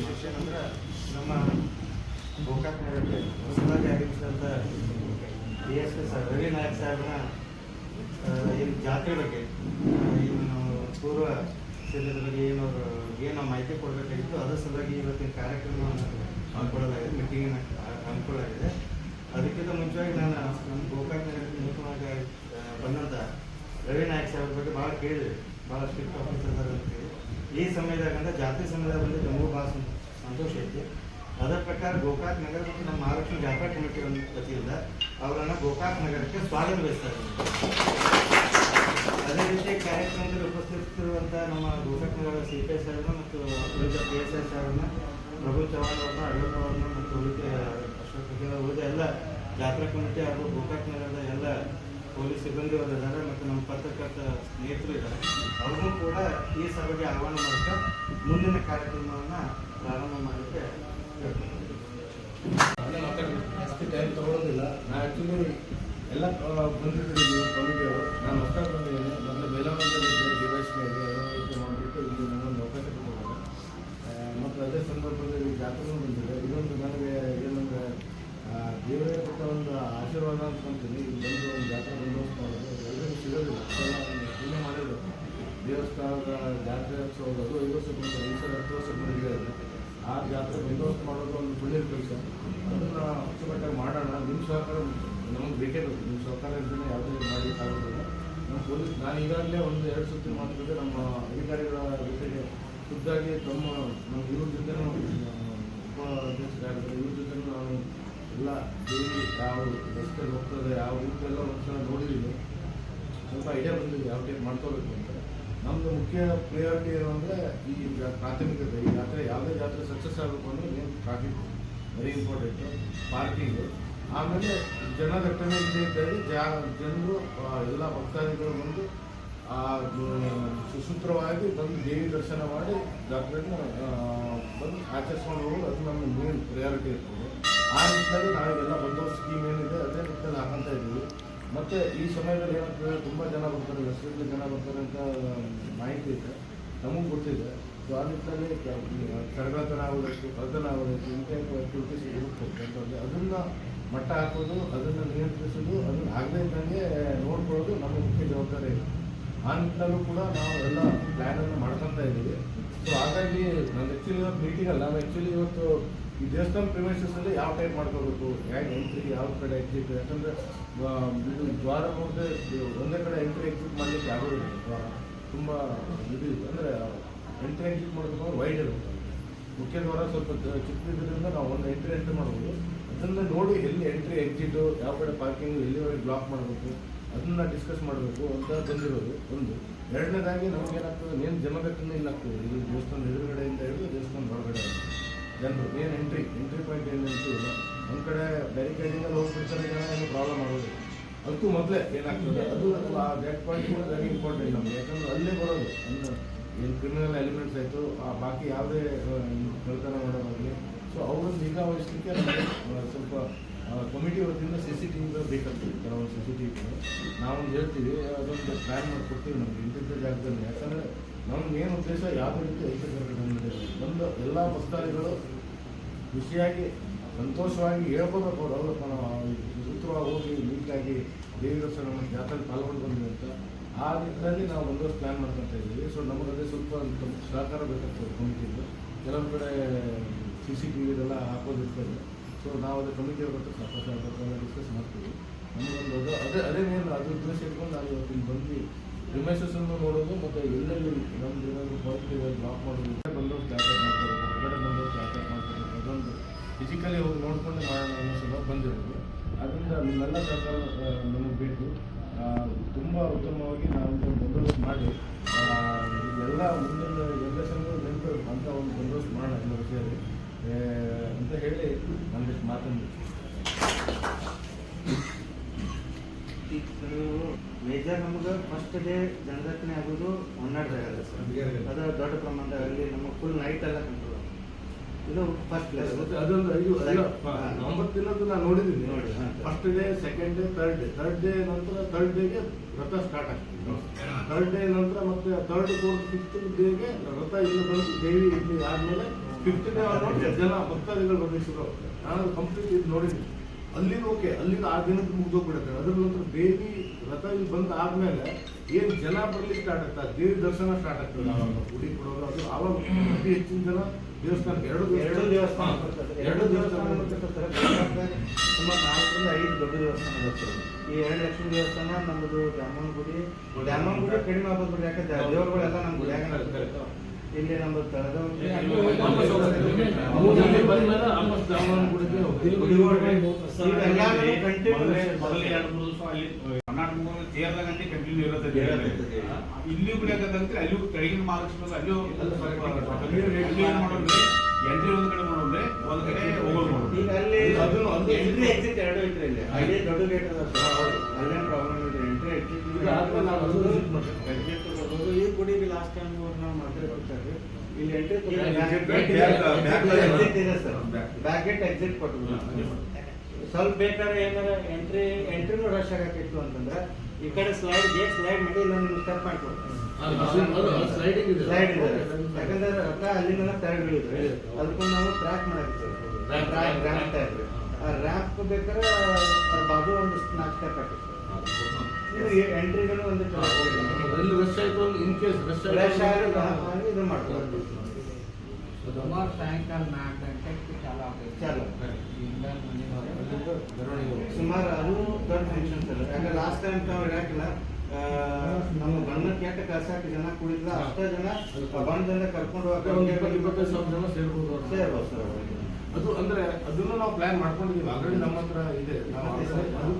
ವಿಶೇಷ ಏನಂದ್ರೆ ನಮ್ಮ ಗೋಕಾಕ್ ನಗರಕ್ಕೆ ಹೊಸದಾಗಿ ಆಗಿರ್ತಕ್ಕಂಥ D S S Ravi Nayak ಸಾಹೇಬ್ರ ಏನು ಜಾತ್ರೆ ಬಗ್ಗೆ, ಏನು ನಾವು ಪೂರ್ವ ಬಗ್ಗೆ ಏನು ಏನು ಮಾಹಿತಿ ಕೊಡಬೇಕಾಗಿತ್ತು, ಅದರ ಸಲುವಾಗಿ ಇವತ್ತಿನ ಕಾರ್ಯಕ್ರಮವನ್ನು ಹಮ್ಮಿಕೊಳ್ಳಲಾಗಿದೆ ಮೀಟಿಂಗ್ ಹಮ್ಮಿಕೊಳ್ಳಲಾಗಿದೆ. ಅದಕ್ಕಿಂತ ಮುಂಚೆಯಾಗಿ ನಾನು ನಮ್ಮ ಗೋಕಾಕ್ ನಗರಕ್ಕೆ ನೂತನವಾಗಿ ಬಂದಂಥ ರವಿ ನಾಯಕ್ ಸಾಹೇಬ್ರ ಬಗ್ಗೆ ಭಾಳ ಕೇಳಿದೆ. ಭಾಳ ಸ್ಟ್ರಿಕ್ಟ್ ಈ ಸಮಯದಾಗ ಅಂದ್ರೆ ಜಾತ್ರೆ ಸಮಯದಾಗ ನಮಗೂ ಭಾಳ ಸಂತೋಷ ಐತಿ. ಅದರ ಪ್ರಕಾರ ಗೋಕಾಕ್ ನಗರ ಮತ್ತು ನಮ್ಮ ಮಹಾಲಕ್ಷ್ಮಿ ಜಾತ್ರಾ ಕಮಿಟಿ ವತಿಯಿಂದ ಅವರನ್ನು ಗೋಕಾಕ್ ನಗರಕ್ಕೆ ಸ್ವಾಗತ ಬಯಸ್ತಾರೆ. ಅದೇ ರೀತಿ ಕಾರ್ಯಕ್ರಮದಲ್ಲಿ ಉಪಸ್ಥಿತಿರುವಂಥ ನಮ್ಮ ಗೋಕಾಕ್ ನಗರದ ಸಿ ಪಿ ಎಸ್ ಮತ್ತು ಉಳಿದ ಪಿ ಎಸ್ ಎಸ್ ಅವರನ್ನ ಪ್ರಭು ಚವ್ಹಾಣ್ ಅವ್ರನ್ನ ಅಡ್ವಾನ್ ಅವ್ರನ್ನ ಮತ್ತು ಉಳಿದ ಅಶೋಕ್ ಉಳಿದ ಎಲ್ಲ ಜಾತ್ರಾ ಕಮಿಟಿ ಹಾಗೂ ಗೋಕಾಕ್ ಎಲ್ಲ ಪೊಲೀಸ್ ಸಿಬ್ಬಂದಿ ಇದ್ದಾರೆ ಮತ್ತು ನಮ್ಮ ಪತ್ರಕರ್ತ ಸ್ನೇಹಿತರು ಇದ್ದಾರೆ ಅವ್ರಿಗೂ ಕೂಡ ಈ ಸಭೆಗೆ ಆಹ್ವಾನ ಮೂಲಕ ಮುಂದಿನ ಕಾರ್ಯಕ್ರಮವನ್ನು ಪ್ರಾರಂಭ ಮಾಡಲಿಕ್ಕೆ. ಜಾಸ್ತಿ ಟೈಮ್ ತಗೊಳ್ಳೋದಿಲ್ಲ ನಾ ಆ್ಯಕ್ಚುಲಿ ಎಲ್ಲ ಬಂದಿದ್ದೀನಿ ಕಮಿಟಿಯವರು ನಾನು ಹೊಸ ಬಂದಿದ್ದೀನಿ. ಮತ್ತು ಬೇಲಮಂಗಲದಲ್ಲಿ ಡಿವೈಸ್ ಮೇಲೆ ರೀತಿ ಮಾಡಿಬಿಟ್ಟು ಇಲ್ಲಿ ಅವಕಾಶ ಕೊಟ್ಟಿದ್ದಾರೆ ಮತ್ತು ಅದೇ ಸಂದರ್ಭದಲ್ಲಿ ಜಾತ್ರೆ ಬಂದಿದೆ ಇದೊಂದು ನನಗೆ ಏನಂದರೆ ದೇವರೇ ಕೊಟ್ಟ ಒಂದು ಆಶೀರ್ವಾದ ಅಂತ ಅಂತೀನಿ ಬಂದು ಒಂದು ಜಾತ್ರೆ ಬಂದೋಬಸ್ತ್ ಮಾಡೋದು. ಎಲ್ಲರಿಗೂ ಸಿಗೋದಿಲ್ಲ. ಪುಣ್ಯ ಮಾಡಿದ್ರು ದೇವಸ್ಥಾನದ ಜಾತ್ರೆ ಹೋಗೋದು. ಐದು ವರ್ಷ ಬಂದು ಈ ಸಲ ಹತ್ತು ವರ್ಷ ಬಂದಿದೆ ಆ ಜಾತ್ರೆ ಬಂದೋಸ್ ಮಾಡೋದು ಒಂದು ಪುಣ್ಯದ ಕೆಲಸ. ಅದನ್ನು ಅಚ್ಚುಕಟ್ಟಾಗಿ ಮಾಡೋಣ. ನಿಮ್ಮ ಸಹಕಾರ ನಮಗೆ ಬೇಕೇ ಬೇಕು. ನಿಮ್ಮ ಸಹಕಾರ ಇಲ್ಲದೇ ಯಾವುದೇ ಮಾಡಲಿಕ್ಕಾಗೋದಿಲ್ಲ ನಮ್ಮ ಪೊಲೀಸ್ ನಾನು ಈಗಾಗಲೇ ಒಂದು ಎರಡು ಸುತ್ತಿನ ಮಾತುಕತೆ ನಮ್ಮ ಅಧಿಕಾರಿಗಳ ಜೊತೆಗೆ ಖುದ್ದಾಗಿ ತಮ್ಮ ನಮ್ಮ ಇವ್ರ ಜೊತೆ ಉಪ ಅಧ್ಯಕ್ಷರಾಗಿದ್ದಾರೆ ಇವ್ರ ಜೊತೆ ನಾನು ಎಲ್ಲ ದೇವಿ ಯಾವ ರಸ್ತೆ ಹೋಗ್ತದೆ ಯಾವ ರೂಪ ಎಲ್ಲ ಒಂದ್ಸಲ ನೋಡಿದ್ದೀನಿ ಸ್ವಲ್ಪ ಐಡಿಯಾ ಬಂದಿದೆ ಯಾವ ಟೈಪ್ ಮಾಡ್ಕೋಬೇಕು ಅಂತ. ನಮ್ಮದು ಮುಖ್ಯ ಪ್ರಿಯಾರಿಟಿ ಏನು ಅಂದರೆ ಈ ಪ್ರಾಥಮಿಕತೆ. ಈ ಜಾತ್ರೆ ಯಾವುದೇ ಜಾತ್ರೆ ಸಕ್ಸಸ್ ಆಗಬೇಕು ಅಂದರೆ main traffic very important parking ಆಮೇಲೆ ಜನದಟ್ಟಣೆ ಇದ್ದಲ್ಲಿ ಜಾ ಜನರು ಎಲ್ಲ ಭಕ್ತಾದಿಗಳು ಬಂದು ಆ, ಸುಸೂತ್ರವಾಗಿ ಬಂದು ದೇವಿ ದರ್ಶನ ಮಾಡಿ ಜಾತ್ರೆನ ಆ, ಬಂದು ಆಚರಿಸ್ಕೊಂಡು ಹೋಗೋದು ಅದು ನಮ್ಮ ಮೇನ್ ಪ್ರಿಯಾರಿಟಿ ಇರ್ತದೆ. ಆ ನಿಟ್ಟಿನಲ್ಲಿ ನಾವೆಲ್ಲ ಒಂದು ಸ್ಕೀಮ್ ಏನಿದೆ, ಅದೇ ರೀತಿಯಲ್ಲಿ ಹಾಕೊಂತ ಇದ್ದೀವಿ. ಮತ್ತು ಈ ಸಮಯದಲ್ಲಿ ಏನಂತಂದ್ರೆ ತುಂಬ ಜನ ಬರ್ತಾರೆ ಹೆಸರಲ್ಲಿ ಜನ ಬರ್ತಾರೆ ಅಂತ ಮಾಹಿತಿ ಇದೆ. ನಮಗೂ ಗೊತ್ತಿದೆ. ಸೊ ಆ ನಿಟ್ಟಿನಲ್ಲಿ ಕಡಗತನ ಆಗೋದಕ್ಕೆ, ಕಳ್ತನ ಆಗೋದಕ್ಕೆ ಇಂಥ ಆಕ್ಟಿವಿಟೀಸ್ ಇರುತ್ತೆ ಅಂತಂದರೆ ಅದನ್ನು ಮಟ್ಟ ಹಾಕೋದು, ಅದನ್ನು ನಿಯಂತ್ರಿಸೋದು ಅದನ್ನು ಆಗದೇ ಇದ್ದಂಗೆ ನೋಡ್ಕೊಳ್ಳೋದು ನಮ್ಮ ಮುಖ್ಯ ಜವಾಬ್ದಾರಿ ಇದೆ. ಆ ನಿಟ್ಟಿನಲ್ಲೂ ಕೂಡ ನಾವು ಎಲ್ಲ ಪ್ಲ್ಯಾನನ್ನು ಮಾಡ್ಕೊತಾ ಇದ್ದೀವಿ. ಸೊ ಹಾಗಾಗಿ ನಾನು ಆ್ಯಕ್ಚುಲಿ ಇವತ್ತು ಮೀಟಿಂಗ್ ಅಲ್ಲ, ನಾವು ಆ್ಯಕ್ಚುಲಿ ಇವತ್ತು ಈ ದೇವಸ್ಥಾನ ಪ್ರವೇಶದಲ್ಲಿ ಯಾವ ಟೈಪ್ ಮಾಡ್ಕೋಬೇಕು? ಹೇಗೆ ಎಂಟ್ರಿ ಯಾವ ಕಡೆ ಎಕ್ಸಿಟ್ ಯಾಕಂದ್ರೆ ಇದು ದ್ವಾರ ಮುಂದೆ ಒಂದೇ ಕಡೆ ಎಂಟ್ರಿ ಎಕ್ಸಿಟ್ ಮಾಡಲಿಕ್ಕೆ ಆಗೋದಿಲ್ಲ ದ್ವಾರ ತುಂಬ ಇದು ಅಂದರೆ ಎಂಟ್ರಿ ಎಕ್ಸಿಟ್ ಮಾಡಬೇಕು ವೈಡ್ ಇರುತ್ತೆ. ಮುಖ್ಯ ದ್ವಾರ ಸ್ವಲ್ಪ ಚಿಕ್ಕದಿದ್ದರಿಂದ ನಾವು ಒಂದು ಎಂಟ್ರಿ ಎಂಟ್ರಿ ಮಾಡ್ಬೋದು. ಅದನ್ನು ನೋಡಿ ಎಲ್ಲಿ ಎಂಟ್ರಿ ಎಕ್ಸಿಟು ಯಾವ ಕಡೆ ಪಾರ್ಕಿಂಗ್ ಎಲ್ಲಿವರೆಗೆ ಬ್ಲಾಕ್ ಮಾಡಬೇಕು, ಅದನ್ನು ಡಿಸ್ಕಸ್ ಮಾಡಬೇಕು ಅಂತ ಬಂದಿರೋದು ಒಂದು. ಎರಡನೇದಾಗಿ ನಮಗೇನಾಗ್ತದೆ ಏನು ಜನದಟ್ಟಣೆ ಇಲ್ಲ ದೇವಸ್ಥಾನ ಇದು ಜನರು ಮೇನ್ ಎಂಟ್ರಿ ಎಂಟ್ರಿ ಪಾಯಿಂಟ್ ಏನಂತೂ ಒಂದು ಕಡೆ ಬ್ಯಾರಿಕೇಡಿಂಗಲ್ಲಿ ಹೋಗ್ಬಿಡ್ತಾರೆ ಜನ ಏನು ಪ್ರಾಬ್ಲಮ್ ಆಗೋದು. ಅದಕ್ಕೂ ಮೊದಲೇ ಏನಾಗ್ತದೆ? ಅದು ಆ ಡೆಟ್ ಪಾಯಿಂಟ್ ಕೂಡ ವೆರಿ ಇಂಪಾರ್ಟೆಂಟ್ ನಮಗೆ. ಯಾಕಂದ್ರೆ ಅಲ್ಲೇ ಬರೋದು. ಏನು ಕ್ರಿಮಿನಲ್ ಎಲಿಮೆಂಟ್ಸ್ ಆಯಿತು, ಆ ಬಾಕಿ ಯಾವುದೇ ಕಳ್ತನ ಮಾಡೋದಾಗಲಿ. ಸೊ ಅವ್ರನ್ನ ನಿಗಾ ವಹಿಸ್ಲಿಕ್ಕೆ ಸ್ವಲ್ಪ ಕಮಿಟಿ ವತಿಯಿಂದ ಸಿ ಸಿ ಟಿ ವಿ ಬೇಕಾಗ್ತದೆ. ಕೆಲವೊಂದು ಸಿ ಸಿ ಟಿ ವಿ ನಾವೊಂದು ಹೇಳ್ತೀವಿ, ಅದೊಂದು ಪ್ಲ್ಯಾನ್ ಮಾಡಿ ಕೊಡ್ತೀವಿ ನಮಗೆ ಇಂತಿಂಥ ಜಾಗದಲ್ಲಿ. ಯಾಕಂದರೆ ನಮ್ಮ ಮೇನ್ ಉದ್ದೇಶ ಯಾವ ರೀತಿ ಐಕ್ಯತೆ ಒಂದು ಎಲ್ಲ ಭಕ್ತಾದಿಗಳು ಖುಷಿಯಾಗಿ, ಸಂತೋಷವಾಗಿ ಹೇಳ್ಕೋಬೇಕು ಅವರು. ಸೂತ್ರವಾಗಿ ಹೋಗಿ ನೀಟಾಗಿ ದೇವಿ ದರ್ಶನ ಮಾಡಿ ಜಾತ್ರೆ ಪಾಲ್ಗೊಂಡು ಬಂದ್ವಿ ಅಂತ. ಆ ನಿಟ್ಟಿನಲ್ಲಿ ನಾವು ಒಂದಷ್ಟು ಪ್ಲ್ಯಾನ್ ಮಾಡ್ಕೊತಾ ಇದ್ದೀವಿ. ಸೊ ನಮಗದೇ ಸ್ವಲ್ಪ ಸಹಕಾರ ಬೇಕಾಗ್ತದೆ ಕಮಿಟಿಯಿಂದ ಕೆಲವೊಂದು ಕಡೆ ಸಿ ಸಿ ಟಿ ವಿದೆಲ್ಲ ಹಾಕೋದಿರ್ತದೆ ಸೊ ನಾವು ಅದೇ ಕಮಿಟಿ ಅವ್ರ ಸಹಕಾರ ಡಿಸ್ಕಸ್ ಮಾಡ್ತೀವಿ. ನಮಗೊಂದು ಅದು, ಅದೇ ಮೇನ್ ಅದು ಉದ್ದೇಶ ಇಟ್ಕೊಂಡು ನಾವು ಇವತ್ತಿನ ಬಂದು ಅನ್ನು ನೋಡೋದು ಮತ್ತು ಎಲ್ಲೆಲ್ಲಿ ನಮ್ದು ಏನಾದರೂ ಬರ್ತೀವಿ ಬ್ಲಾಕ್ ಮಾಡೋದು ಬಂದು ಜಾತ್ರೆ ಮಾಡ್ತಾರೆ, ಹೊರಗಡೆ ಬಂದು ಜಾತ್ರೆ ಮಾಡ್ತಾರೆ ಅದೊಂದು ಫಿಸಿಕಲಿ ಹೋಗಿ ನೋಡಿಕೊಂಡು ಮಾಡೋಣ ಅನ್ನೋ ಸಲ ಬಂದಿರೋದು. ಅದರಿಂದ ನಿಮ್ಮೆಲ್ಲ ಸರ್ಕಾರ ನಮಗೆ ಬೇಕು. ತುಂಬ ಉತ್ತಮವಾಗಿ ನಾವು ಬಂದೋಬಸ್ತ್ ಮಾಡಿ. ಎಲ್ಲ ಮುಂದಿನ ಜನರೇಷನ್ಗೂ ನೆನಪು ಅಂತ ಒಂದು ಬಂದೋಬಸ್ತ್ ಮಾಡೋಣ ಅಂತ ಹೇಳಿ ನನ್ನ ಮಾತನ್ನು ಮೇಜರ್ ನಮ್ಗೆ ಫಸ್ಟ್ ಡೇ ಜನರತ್ನೆ ಆಗೋದು ಹೊನ್ನಾಡ್ದಾಗ ಸರ್ ಅದು ದೊಡ್ಡ ಪ್ರಮಾಣದಲ್ಲಿ ನಮ್ಮ ಫುಲ್ ನೈಟ್ ಎಲ್ಲ ಕಂಟ್ರೋಲ್ ಇದು ಫಸ್ಟ್ ಪ್ಲೇಸ್ ಅದೊಂದು ಐದು. ಒಂಬತ್ತು ದಿನದ್ದು ನಾನು ನೋಡಿದ್ದೀನಿ. ನೋಡಿ. First day second day third day third day ನಂತರ ಥರ್ಡ್ ಡೇಗೆ ರಥ ಸ್ಟಾರ್ಟ್ ಆಗ್ತದೆ. ಥರ್ಡ್ ಡೇ ನಂತರ ಮತ್ತೆ ಥರ್ಡ್ ಫೋರ್ತ್ ಫಿಫ್ತ್ ಡೇಗೆ ರಥ ಇಲ್ಲಿ ಬಂದು ದೇವಿ ಇಲ್ಲಿ ಆದಮೇಲೆ ಫಿಫ್ತ್ ಡೇ ಆದ್ಮೇಲೆ ಜನ ಭಕ್ತಾದಿಗಳು ಬರ್ಲಿಕ್ಕೆ ಶುರು ಆಗ್ತದೆ ನಾನು ಕಂಪ್ಲೀಟ್ ಇದು ನೋಡಿದ್ದೀನಿ. ಅಲ್ಲಿಂದ ಓಕೆ ಅಲ್ಲಿನ ಆ ದಿನಕ್ಕೆ ಮುಗ್ದೋಗ್ಬಿಡುತ್ತೆ. ಅದ್ರ ನಂತರ ದೇವಿ ರಥ ಇಲ್ಲಿ ಬಂದು ಆದ್ಮೇಲೆ ಏನು ಜನ ಬರ್ಲಿಕ್ಕೆ ಸ್ಟಾರ್ಟ್ ಆಗ್ತದೆ? ದೇವಿ ದರ್ಶನ ಸ್ಟಾರ್ಟ್ ಆಗ್ತದೆ ಆವಾಗ ಗುಡಿ ಕೊಡೋದು ಅದು ಆವಾಗ ಅತಿ ಹೆಚ್ಚಿನ ಜನ ದೇವಸ್ಥಾನಕ್ಕೆ. ಎರಡು ಎರಡು ದೇವಸ್ಥಾನ. ಎರಡು ದೇವಸ್ಥಾನ ಸುಮಾರು ನಾಲ್ಕರಿಂದ ಐದು ದೊಡ್ಡ ದೇವಸ್ಥಾನ ಬರ್ತದೆ. ಈ ಎರಡು ಲಕ್ಷ್ಮೀ ದೇವಸ್ಥಾನ ನಮ್ಮದು ದ್ಯಾಮನ್ ಗುಡಿ. ದ್ಯಾಮನ್ ಗುಡಿ ಕಡಿಮೆ ಆಗ್ಬೋದು ಬಿಡಿ ಯಾಕಂದ್ರೆ ದೇವರುಗಳೆಲ್ಲ ನಮ್ಮ ಗುಡಿಯಾಗ ಇಲ್ಲಿ ನಮ್ಮದು ಕಂಟಿನ್ಯೂ ಇರುತ್ತೆ ಇರುತ್ತೆ. ಇಲ್ಲಿ ಬಿಡಕಂದ್ರೆ ಅಲ್ಲಿ ಕೆಳಗಿನ ಮಹಾಲಕ್ಷ್ಮಿ ಅಲ್ಲಿ ಸ್ವಲ್ಪ ಅಲ್ಲಿ ಏನ್ ಮಾಡೋದ್ರೆ ಎಂಟ್ರಿ ಒಂದ್ ಕಡೆ ಮಾಡೋದ್ರೆ ಒಂದ್ ಕಡೆ ಹೋಗೋದು ಮಾಡೋದು ಈಗ ಅಲ್ಲಿ ಅದು ಅದು- ಎಂಟ್ರಿ ಎಕ್ಸಿಟ್ ಎರಡು ಐತ್ರಿ ಇಲ್ಲಿ. ಅಲ್ಲಿ ದೊಡ್ಡ ಗೇಟ್ ಅದ. ಅಲ್ಲೇನು ಪ್ರಾಬ್ಲಮ್ ಇಲ್ಲ. ಈ ಗುಡಿಗೆ ಲಾಸ್ಟ್ ಟೈಮ್ ನಾವು ಮಾತಾಡ್ತಾರೆ ಇಲ್ಲಿ ಎಂಟ್ರಿ. ಬ್ಯಾಕ್ ಗೇಟ್ ಎಕ್ಸಿಟ್ ಕೊಟ್ಟು ಸ್ವಲ್ಪ ಬೇಕಾದ್ರೆ ಏನಾರ ಎಂಟ್ರಿ ಎಂಟ್ರಿನೂ ರಶ್ ಆಗತ್ತಿತ್ತು ಅಂತಂದ್ರೆ ಈ ಕಡೆ ಸ್ಲೈಡ್ ಗೇಟ್ ಸ್ಲೈಡ್ ಮಾಡಿ ಇಲ್ಲ ನಿಮ್ಗೆ ಸ್ಟೆಪ್ ಇದೆ. ಸ್ಲೈಡ್ ಇದೆ ಯಾಕಂದ್ರೆ ರಥ ಅಲ್ಲಿಂದ ತೆರಳಿ ಬೀಳಿದ್ರಿ ಅದಕ್ಕೂ ನಾವು ಟ್ರ್ಯಾಕ್ ಮಾಡಕ್ಕೆ ರ್ಯಾಂಪ್ ಟೈಪ್ ಆ ರ್ಯಾಂಪ್ ಬೇಕಾದ್ರೆ ಬಾಜು ಒಂದು ನಾಲ್ಕು ಸ್ಟೆಪ್ ಹಾಕಿರ್ತೀವಿ ಎಂಟ್ರಿಗೂ ಒಂದು ಎಲ್ಲಿ ರಶ್ ಆಯಿತು ಇನ್ ಕೇಸ್ ರಶ್ ಆಯ್ತು. ಇದು ಮಾಡ್ಬೋದು ಸುಮಾರು ಸಾಯಂಕಾಲ ನಾಲ್ಕು ಗಂಟೆಗೆ ಚಾಲು ಆಗ್ತೈತೆ ಚಾಲು. ಸುಮಾರು ಅದು ದೊಡ್ಡ ಫಂಕ್ಷನ್ ಸರ್. ಯಾಕಂದ್ರೆ ಲಾಸ್ಟ್ ಟೈಮ್ ನಾವು ಹೇಳಕ್ಕಿಲ್ಲ ನಮ್ಮ ಬಣ್ಣ ಕೆಟ್ಟ ಕಳ್ಸಾಕ ಜನ ಕುಡಿದ್ಲ? ಅಷ್ಟೇ ಜನ ಬಣ್ಣದಿಂದ ಕರ್ಕೊಂಡು ಹೋಗಕ್ಕೆ ಇಪ್ಪತ್ತೈದು ಸಾವಿರ ಜನ ಸೇರ್ಬೋದು. ಸೇರ್ಬೋದು ಸರ್ ಅದು ಅಂದ್ರೆ ಅದನ್ನು ನಾವು ಪ್ಲಾನ್ ಮಾಡ್ಕೊಂಡಿದೀವಿ. ಆಲ್ರೆಡಿ ನಮ್ಮ ಹತ್ರ ಇದೆ. ನಾವು already- ಅದು